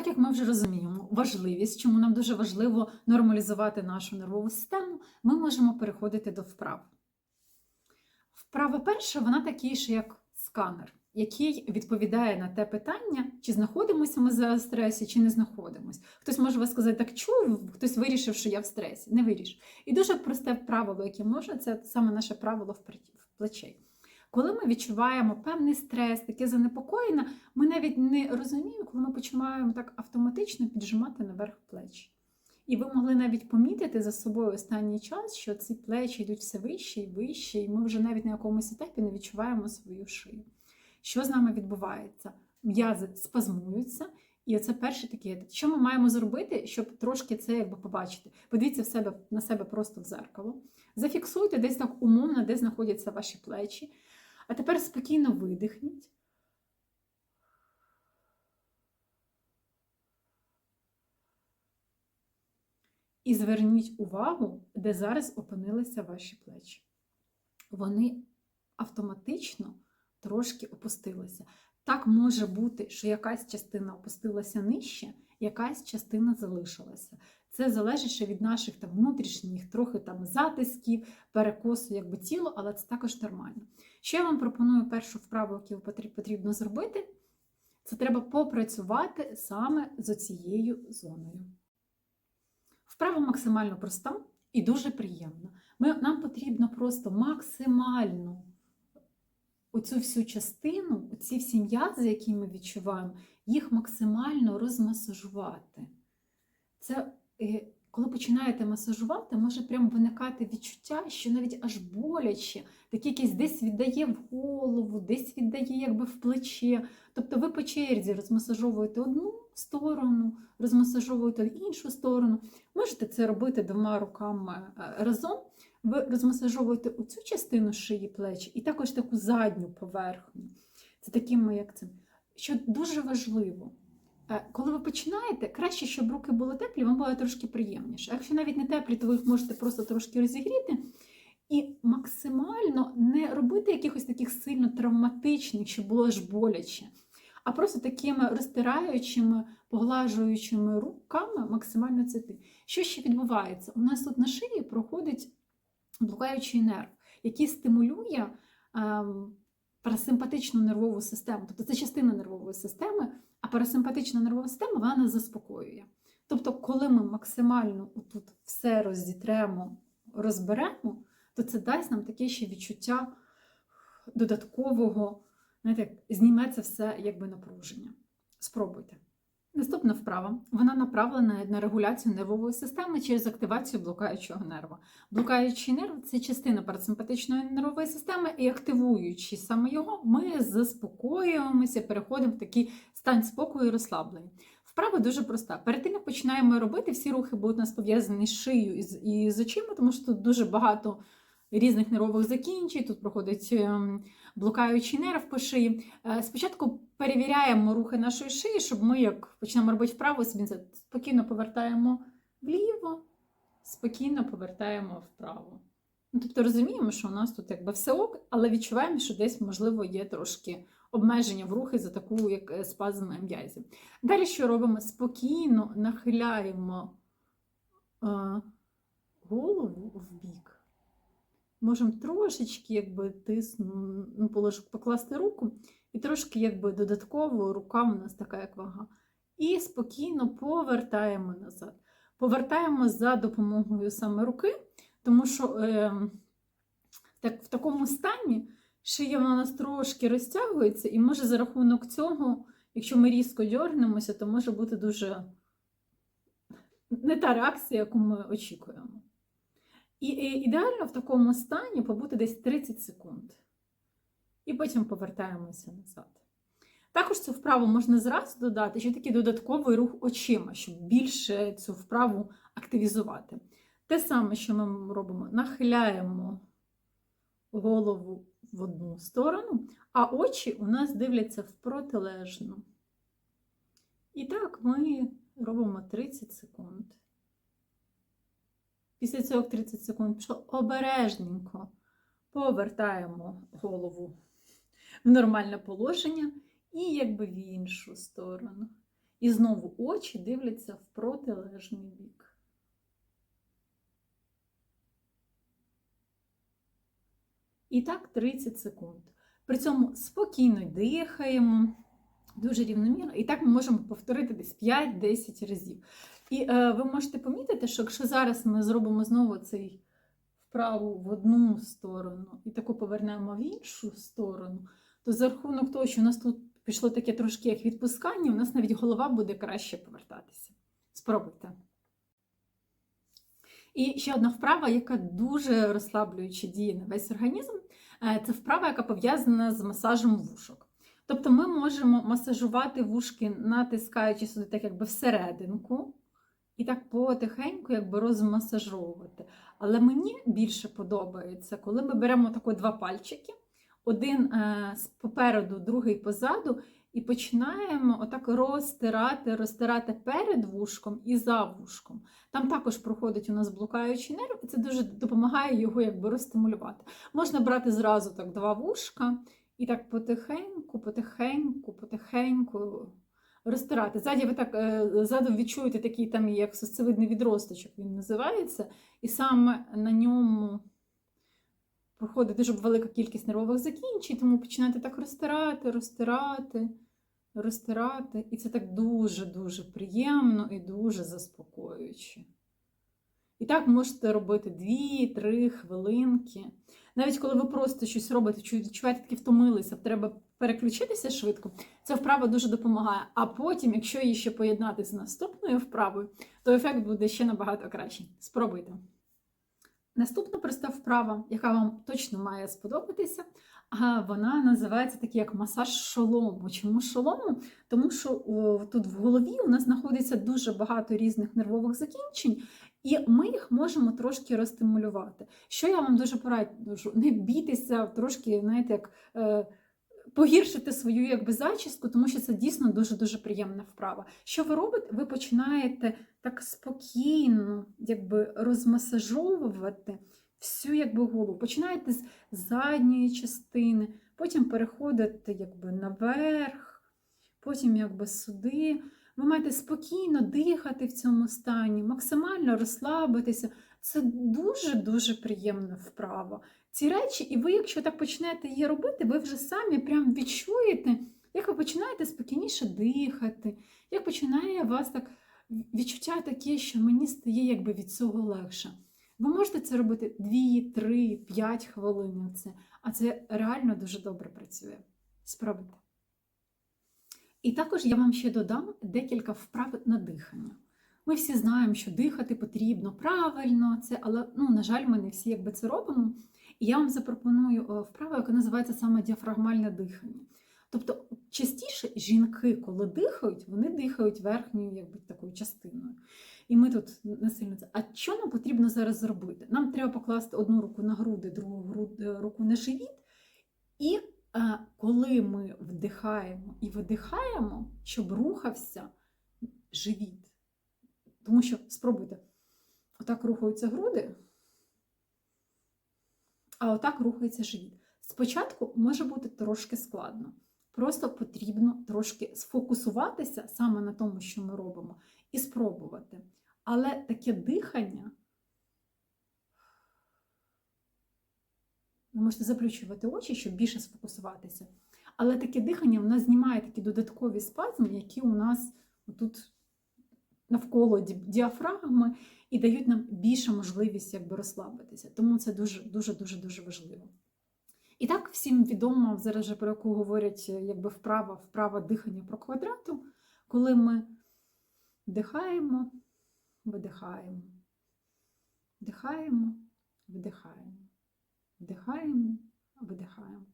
Так як ми вже розуміємо, важливість, чому нам дуже важливо нормалізувати нашу нервову систему, ми можемо переходити до вправ. Вправа перша, вона же, як сканер, який відповідає на те питання, чи знаходимося ми в стресі, чи не знаходимося. Хтось може вас сказати, так чув, хтось вирішив, що я в стресі. Не вирішив. І дуже просте правило, яке можна, це саме наше правило в плечей. Коли ми відчуваємо певний стрес, таке занепокоєння, ми навіть не розуміємо, коли ми починаємо так автоматично піджимати наверх плечі. І ви могли навіть помітити за собою останній час, що ці плечі йдуть все вище і вище, і ми вже навіть на якомусь етапі не відчуваємо свою шию. Що з нами відбувається? М'язи спазмуються, і це перший такий етап. Що ми маємо зробити, щоб трошки це якби побачити? Подивіться в себе, на себе просто в зеркало. Зафіксуйте десь так умовно, де знаходяться ваші плечі. А тепер спокійно видихніть. І зверніть увагу, де зараз опинилися ваші плечі. Вони автоматично трошки опустилися. Так може бути, що якась частина опустилася нижче, якась частина залишилася. Це залежить ще від наших там внутрішніх, трохи там затисків, перекосу, якби тіло, але це також нормально. Що я вам пропоную першу вправу, яку потрібно зробити, це треба попрацювати саме з цією зоною. Вправа максимально проста і дуже приємна. Ми, Нам потрібно просто максимально оцю всю частину, оці всі м'язи, які ми відчуваємо, їх максимально розмасажувати. Це коли починаєте масажувати, може прямо виникати відчуття, що навіть аж боляче, таке якесь десь віддає в голову, десь віддає якби в плече. Тобто ви по черзі розмасажовуєте одну сторону, розмасажовуєте іншу сторону. Можете це робити двома руками е, разом. Ви розмасажовуєте оцю частину шиї плеч і також таку задню поверхню. Це таким, як це. Що дуже важливо. Е, коли ви починаєте, краще, щоб руки були теплі, вам буде трошки приємніше. Якщо навіть не теплі, то ви їх можете просто трошки розігріти. І максимально не робити якихось таких сильно травматичних, щоб було аж боляче. А просто такими розтираючими, поглажуючими руками максимально цити. Що ще відбувається? У нас тут на шиї проходить блукаючий нерв, який стимулює ем, парасимпатичну нервову систему. Тобто це частина нервової системи, парасимпатична нервова система вона нас заспокоює. Тобто, коли ми максимально тут все роздітремо, розберемо, то це дасть нам таке ще відчуття додаткового, знаєте, зніме все якби напруження. Спробуйте. Наступна вправа вона направлена на регуляцію нервової системи через активацію блукаючого нерва. Блукаючий нерв це частина парасимпатичної нервової системи, і активуючи саме його, ми заспокоюємося, переходимо в такий стан спокою і розслаблення. Вправа дуже проста. Перед тим, як починаємо робити, всі рухи будуть у нас пов'язані з шиєю і з очима, тому що тут дуже багато різних нервових закінчень, тут проходить ем, блукаючий нерв по шиї. Е, спочатку перевіряємо рухи нашої шиї, щоб ми, як почнемо робити вправо, собі спокійно повертаємо вліво, спокійно повертаємо вправо. Ну, Тобто розуміємо, що у нас тут якби все ок, але відчуваємо, що десь, можливо, є трошки обмеження в рухи за таку як е, спазм м'язів. Далі що робимо? Спокійно нахиляємо е, голову в бік. Можемо трошечки якби тисну, ну, покласти руку, і трошки якби додатково рука у нас така, як вага. І спокійно повертаємо назад. Повертаємо за допомогою саме руки, тому що е, так, в такому стані шия у нас трошки розтягується, і може за рахунок цього, якщо ми різко дьорнемося, то може бути дуже не та реакція, яку ми очікуємо. І ідеально в такому стані побути десь 30 секунд. І потім повертаємося назад. Також цю вправу можна зразу додати, ще такий додатковий рух очима, щоб більше цю вправу активізувати. Те саме, що ми робимо, нахиляємо голову в одну сторону, а очі у нас дивляться в протилежну. І так ми робимо 30 секунд. Після цього 30 секунд пішло обережненько повертаємо голову в нормальне положення і якби в іншу сторону. І знову очі дивляться в протилежний бік. І так 30 секунд. При цьому спокійно дихаємо, дуже рівномірно. І так ми можемо повторити десь 5-10 разів. І е, ви можете помітити, що якщо зараз ми зробимо знову цей вправу в одну сторону і таку повернемо в іншу сторону, то за рахунок того, що у нас тут пішло таке трошки як відпускання, у нас навіть голова буде краще повертатися. Спробуйте. І ще одна вправа, яка дуже розслаблююче діє на весь організм, е, це вправа, яка пов'язана з масажем вушок. Тобто ми можемо масажувати вушки, натискаючи сюди так якби всерединку, і так потихеньку якби розмасажовувати. Але мені більше подобається, коли ми беремо тако два пальчики, один е, попереду, другий позаду, і починаємо отак розтирати, розтирати перед вушком і за вушком. Там також проходить у нас блукаючий нерв, і це дуже допомагає його якби розстимулювати. Можна брати зразу так два вушка і так потихеньку, потихеньку, потихеньку розтирати. Ззаді ви так е, ззаду відчуєте такий там, як сосцевидний відросточок, він називається, і саме на ньому проходить дуже велика кількість нервових закінчень, тому починаєте так розтирати, розтирати, розтирати. І це так дуже-дуже приємно і дуже заспокоююче. І так можете робити 2-3 хвилинки. Навіть коли ви просто щось робите, відчуваєте, таки втомилися, треба переключитися швидко, ця вправа дуже допомагає. А потім, якщо її ще поєднати з наступною вправою, то ефект буде ще набагато кращий. Спробуйте. Наступна проста вправа, яка вам точно має сподобатися, вона називається так як масаж шолому. Чому шолому? Тому що о, тут в голові у нас знаходиться дуже багато різних нервових закінчень, і ми їх можемо трошки розстимулювати. Що я вам дуже пораджу? Не бійтеся трошки, знаєте, як. Е, Погіршити свою якби зачіску, тому що це дійсно дуже-дуже приємна вправа. Що ви робите? Ви починаєте так спокійно якби розмасажовувати всю якби голову. Починаєте з задньої частини, потім переходите якби наверх, потім якби сюди. Ви маєте спокійно дихати в цьому стані, максимально розслабитися. Це дуже-дуже приємна вправа. Ці речі, і ви, якщо так почнете її робити, ви вже самі прям відчуєте, як ви починаєте спокійніше дихати, як починає вас так відчуття таке, що мені стає якби від цього легше. Ви можете це робити 2, 3, 5 хвилин, це, а це реально дуже добре працює. Спробуйте. І також я вам ще додам декілька вправ на дихання. Ми всі знаємо, що дихати потрібно правильно, це, але, ну, на жаль, ми не всі якби це робимо. І я вам запропоную е, вправу, яка називається саме діафрагмальне дихання. Тобто, частіше жінки, коли дихають, вони дихають верхньою якби, такою частиною. І ми тут не сильно це. А що нам потрібно зараз зробити? Нам треба покласти одну руку на груди, другу е, руку на живіт. І е, коли ми вдихаємо і видихаємо, щоб рухався живіт. Тому що спробуйте, отак рухаються груди, а отак рухається живіт. Спочатку може бути трошки складно. Просто потрібно трошки сфокусуватися саме на тому, що ми робимо, і спробувати. Але таке дихання, ви можете заплющувати очі, щоб більше сфокусуватися. Але таке дихання в нас знімає такі додаткові спазми, які у нас тут навколо діафрагми, і дають нам більше можливість якби розслабитися. Тому це дуже дуже дуже важливо. І так всім відомо, зараз же про яку говорять якби вправа, вправа дихання про квадрату, коли ми вдихаємо, видихаємо, вдихаємо, видихаємо, вдихаємо, видихаємо.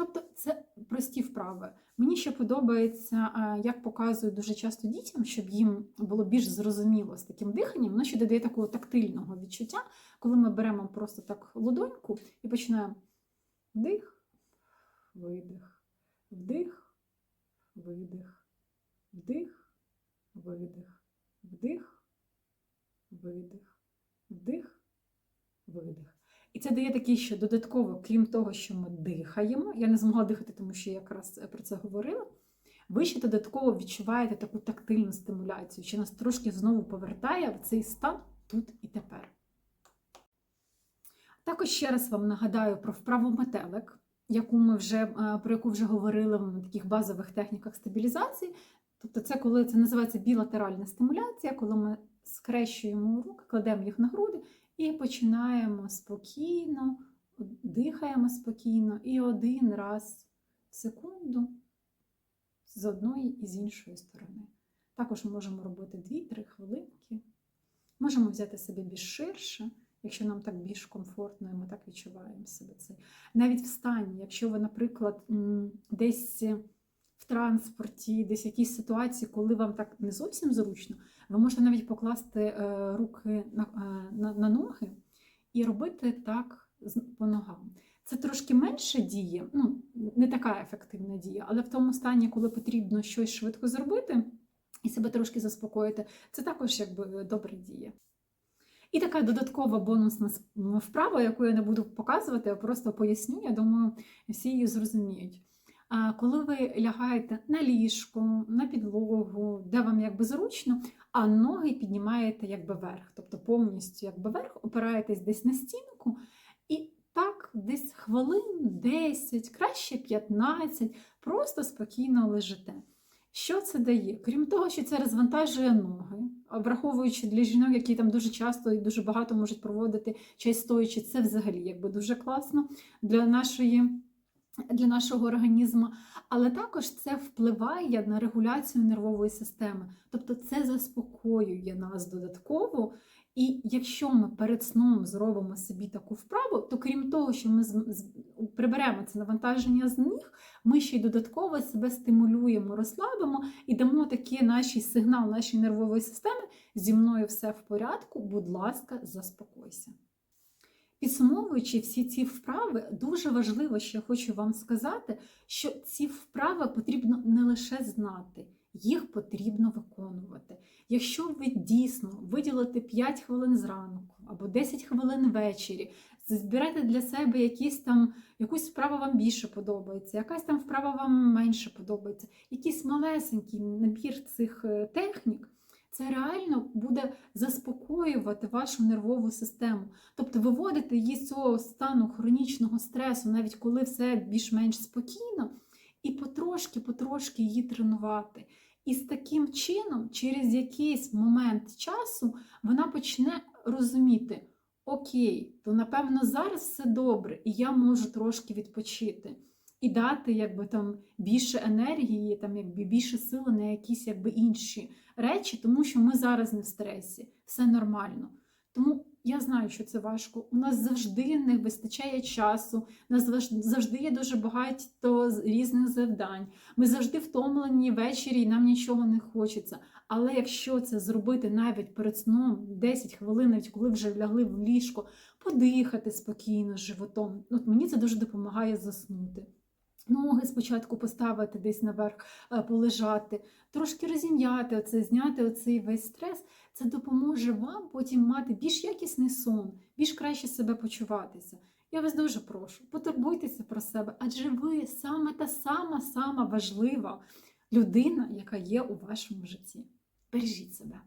Тобто це прості вправи. Мені ще подобається, як показую дуже часто дітям, щоб їм було більш зрозуміло з таким диханням, воно ще додає такого тактильного відчуття, коли ми беремо просто так ладоньку і починаємо вдих, видих, вдих, видих, вдих, видих, вдих, видих, вдих, видих. І це дає такий ще додатково, крім того, що ми дихаємо. Я не змогла дихати, тому що я якраз про це говорила. ви ще додатково відчуваєте таку тактильну стимуляцію, що нас трошки знову повертає в цей стан тут і тепер. Також ще раз вам нагадаю про вправу метелик, яку ми вже, е, про яку вже говорили в таких базових техніках стабілізації. Тобто, це коли це називається білатеральна стимуляція, коли ми скрещуємо руки, кладемо їх на груди і починаємо спокійно, дихаємо спокійно і один раз в секунду з одної і з іншої сторони. Також ми можемо робити 2-3 хвилинки. Можемо взяти себе більш ширше, якщо нам так більш комфортно, і ми так відчуваємо себе це. Навіть в стані, якщо ви, наприклад, десь в транспорті, десь в якійсь ситуації, коли вам так не зовсім зручно, ви можете навіть покласти е, руки на, е, на, на ноги і робити так з- по ногам. Це трошки менше діє, ну не така ефективна дія, але в тому стані, коли потрібно щось швидко зробити і себе трошки заспокоїти, це також якби добре діє. І така додаткова бонусна вправа, яку я не буду показувати, а просто поясню, я думаю, всі її зрозуміють. Коли ви лягаєте на ліжко, на підлогу, де вам якби зручно, а ноги піднімаєте якби вверх, тобто повністю якби вверх, опираєтесь десь на стінку і так десь хвилин 10, краще 15, просто спокійно лежите. Що це дає? Крім того, що це розвантажує ноги, враховуючи для жінок, які там дуже часто і дуже багато можуть проводити чай стоячи, це взагалі якби дуже класно для нашої. Для нашого організму, але також це впливає на регуляцію нервової системи, тобто це заспокоює нас додатково. І якщо ми перед сном зробимо собі таку вправу, то крім того, що ми приберемо це навантаження з ніг, ми ще й додатково себе стимулюємо, розслабимо і дамо такий наш сигнал нашій нервової системи: зі мною все в порядку, будь ласка, заспокойся. Підсумовуючи всі ці вправи, дуже важливо, що я хочу вам сказати, що ці вправи потрібно не лише знати, їх потрібно виконувати. Якщо ви дійсно виділите 5 хвилин зранку або 10 хвилин ввечері, зберете для себе якісь там, якусь вправу вам більше подобається, якась там вправа вам менше подобається, якийсь малесенький набір цих е, технік. Це реально буде заспокоювати вашу нервову систему, тобто виводити її з цього стану хронічного стресу, навіть коли все більш-менш спокійно, і потрошки-потрошки її тренувати. І з таким чином, через якийсь момент часу, вона почне розуміти: окей, то напевно зараз все добре, і я можу трошки відпочити. І дати якби там більше енергії, там якби більше сили на якісь якби інші речі, тому що ми зараз не в стресі, все нормально. Тому я знаю, що це важко. У нас завжди не вистачає часу, у нас завжди є дуже багато різних завдань. Ми завжди втомлені ввечері і нам нічого не хочеться. Але якщо це зробити навіть перед сном 10 хвилин, навіть коли вже лягли в ліжко, подихати спокійно животом, от мені це дуже допомагає заснути. Ноги спочатку поставити десь наверх, е, полежати, трошки розім'яти оце, зняти оцей весь стрес. Це допоможе вам потім мати більш якісний сон, більш краще себе почуватися. Я вас дуже прошу, потурбуйтеся про себе, адже ви саме та сама сама важлива людина, яка є у вашому житті. Бережіть себе.